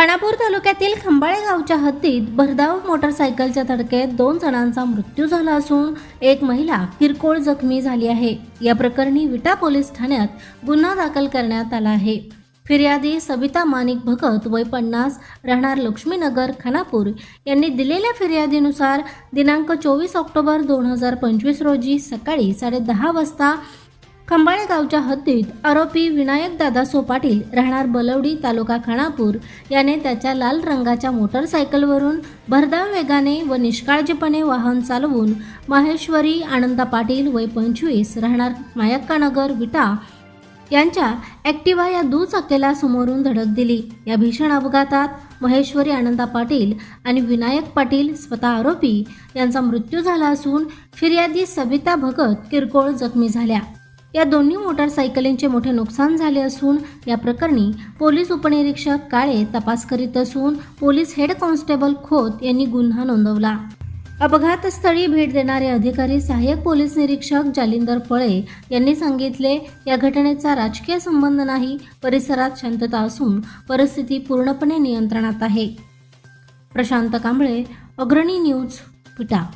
खानापूर तालुक्यातील खंबाळे गावच्या हद्दीत भरधाव मोटरसायकलच्या धडकेत दोन जणांचा मृत्यू झाला असून एक महिला किरकोळ जखमी झाली आहे. या प्रकरणी विटा पोलीस ठाण्यात गुन्हा दाखल करण्यात आला आहे. फिर्यादी सविता मानिक भगत वय पन्नास राहणार लक्ष्मीनगर खानापूर यांनी दिलेल्या फिर्यादीनुसार दिनांक चोवीस ऑक्टोबर दोन हजार पंचवीस रोजी सकाळी साडेदहा वाजता खंबाळे गावच्या हद्दीत आरोपी विनायक दादासो पाटील राहणार बलवडी तालुका खानापूर. याने त्याच्या लाल रंगाच्या मोटरसायकलवरून भरधाव वेगाने व निष्काळजीपणे वाहन चालवून माहेश्वरी आनंदा पाटील वय पंचवीस राहणार मायक्कानगर विटा यांच्या ॲक्टिवा या दुचाकीला समोरून धडक दिली. या भीषण अपघातात महेश्वरी आनंदा पाटील आणि विनायक पाटील स्वतः आरोपी यांचा मृत्यू झाला असून फिर्यादी सविता भगत किरकोळ जखमी झाल्या. या दोन्ही मोटारसायकलींचे मोठे नुकसान झाले असून या प्रकरणी पोलीस उपनिरीक्षक काळे तपास करीत असून पोलीस हेड कॉन्स्टेबल खोत यांनी गुन्हा नोंदवला. अपघातस्थळी भेट देणारे अधिकारी सहाय्यक पोलीस निरीक्षक जालिंदर पळे यांनी सांगितले या घटनेचा राजकीय संबंध नाही परिसरात शांतता असून परिस्थिती पूर्णपणे नियंत्रणात आहे. प्रशांत कांबळे अग्रणी न्यूज पिटा.